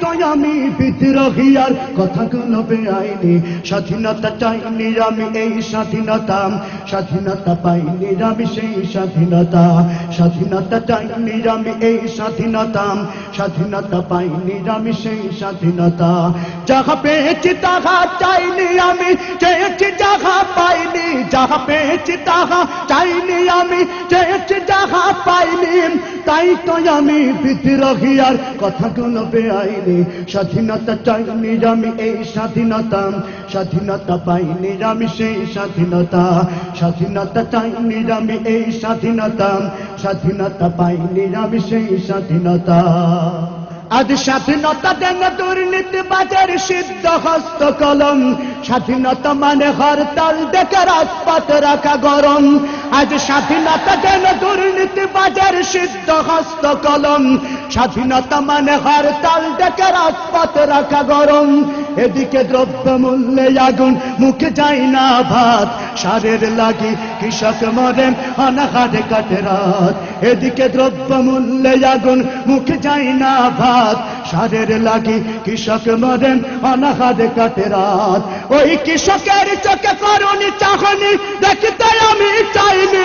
তাই আমি বিদ্রোহী আর কথাগুলো বেআইনি। স্বাধীনতা চাইনি আমি এই স্বাধীনতা। স্বাধীনতা পাইনি আমি সেই স্বাধীনতা। স্বাধীনতা চাইনি আমি এই স্বাধীনতা। স্বাধীনতা পাইনি আমি সেই স্বাধীনতা। যাহা পেয়েছি তাহা চাইনি আমি পাইনি যাহা পেয়েছি, তাহা চাইনি আমি, চেয়েছি, যাহা পাইনি। তাই তো আমি বিদ্রোহী, আর কথাগুলো বেআইনি। স্বাধীনতা চাইনি আমি, এই স্বাধীনতা। স্বাধীনতা পাইনি আমি, সেই স্বাধীনতা। স্বাধীনতা চাইনি আমি, এই স্বাধীনতা। স্বাধীনতা পাইনি আমি, সেই স্বাধীনতা। আজ স্বাধীনতা দেন দুর্নীতি বাজার সিদ্ধ হস্ত কলম। স্বাধীনতা মানে হরতাল দেখে রাজপথ রাখা গরম। আজ স্বাধীনতা দেন দুর্নীতি বাজার সিদ্ধ হস্ত কলম। স্বাধীনতা মানে হরতাল দেখে রাজপথ রাখা গরম। এদিকে দ্রব্য মূল্যে আগুন মুখে যায় না ভাত। সারের লাগি কৃষক মরেন, অনাহারে কাটে রাত। এদিকে দ্রব্য মূল্যে আগুন, মুখে যায় না ভাত। সারের লাগি কৃষক মরেন, অনাহারে কাটে রাত। ওই কৃষকের চোখে করুনি চাহনি, দেখতে আমি চাইনি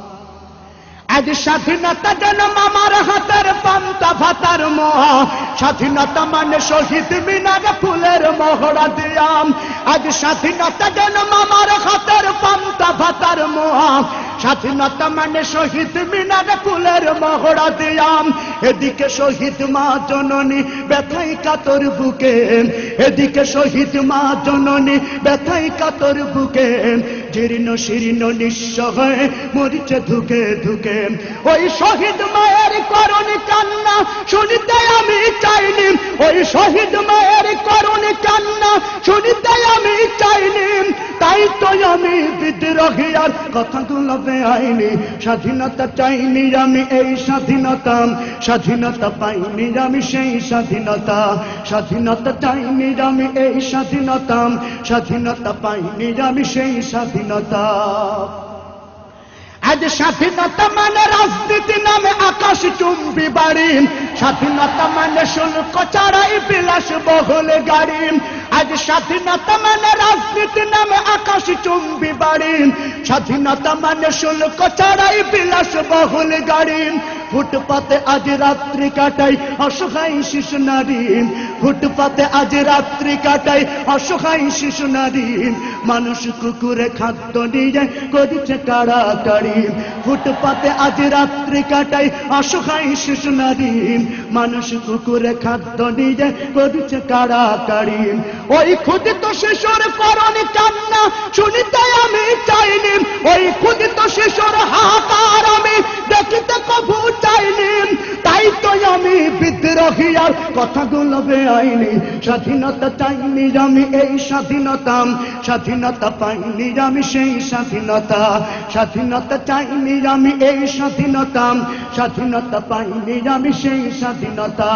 আজ স্বাধীনতা যেন মামার হাতের পান্তা ভাতার মহা। স্বাধীনতা মানে শহীদ মিনার ফুলের মহড়া দিয়াম। আজ স্বাধীনতা যেন মামার হাতের পান্তা ভাতার মহা। স্বাধীনতা মানে শহীদ মিনার ফুলের মহড়া দিয়াম। এদিকে শহীদ মা জননী ব্যথাই কাতর বুকে। এদিকে শহীদ মা জননী ব্যথাই কাতর বুকে। জীর্ণ শীর্ণ নিঃস্ব হয়ে মরিচে ধুকে ধুকে। ওই শহীদ মায়ের করুণী কান্না শুনিতে আমি চাইনি। ওই শহীদ মায়ের করণে কান্না শুনিতে আমি চাইনি। তাই তো আমি বিদ্রোহী আর কথাগুলো বেআইনি স্বাধীনতা চাইনি আমি এই স্বাধীনতা। স্বাধীনতা পাইনি আমি সেই স্বাধীনতা। স্বাধীনতা চাইনি আমি এই স্বাধীনতা। স্বাধীনতা পাইনি আমি সেই স্বাধীনতা। আজ স্বাধীনতা মানে রাজনীতি নামে আকাশ চুম্বি বাড়ি। স্বাধীনতা মানে শুল্ক চারাই বিলাস বহুল গাড়ি। আজ স্বাধীনতা মানে রাজনীতি নামে আকাশ চুম্বি বাড়ি। স্বাধীনতা মানে শুল্ক চারাই বিলাস বহুল গাড়ি। ফুটপাতে আজ রাত্রি কাটাই অসহায় শিশু নারী। ফুটপাতে আজ রাত্রি কাটাই অসহায় শিশু নারী। মানুষ কুকুরে খাদ্য নিয়ে করেছে কাড়াকাড়ি ফুটপাতে আজ রাত্রি কাটাই অসহায় শিশু নারীন, মানুষ কুকুরে খাদ্য নিয়ে করছে কাড়াকাড়ি। ওই ক্ষুদিত শিশুর করণে কান্না শুনিতে আমি চাইনি। ওই ক্ষুদিত শিশুর হাহাকার আমি দেখিতে কবু চাইনি। তাই তো আমি বিদ্রোহী আর কথাগুলো বেআইনি স্বাধীনতা চাইনি আমি এই স্বাধীনতা। স্বাধীনতা পাইনি আমি সেই স্বাধীনতা। স্বাধীনতা চাইনি আমি এই স্বাধীনতা। স্বাধীনতা পাইনি আমি সেই স্বাধীনতা।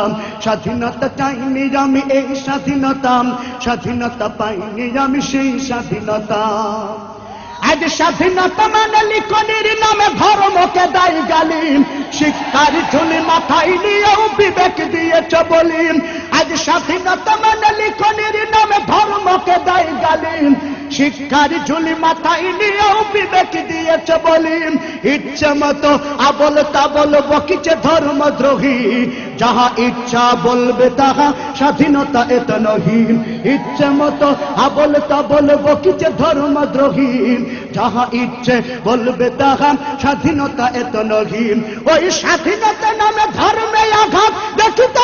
স্বাধীনতা চাইনি আমি এই স্বাধীনতা। স্বাধীনতা পাইনি আমি সেই স্বাধীনতা। আজ স্বাধীনতা মানে লিখনির নামে ধর্মকে দায়ী গালিম শিক্ষার ঝুলি মাথায় নিয়েও বিবেক দিয়েছ বলিম। স্বাধীনতা মানে লিখনির নামে ধর্মকে দায়ী শিক্ষার ঝুলি মাথায় নিয়েও বিবেক দিয়েছ বলিম। ইচ্ছে মতো আবল বকিছে ধর্মদ্রোহী। যাহা ইচ্ছা বলবে তাহা স্বাধীনতা এত নহি। ইচ্ছে মতো আবল তাবল বকিছে ধর্মদ্রোহী। যাহা ইচ্ছে বলবে তাহা স্বাধীনতা এত নহি। ওই স্বাধীনতা নামে ধর্মে আঘাত দেখিতে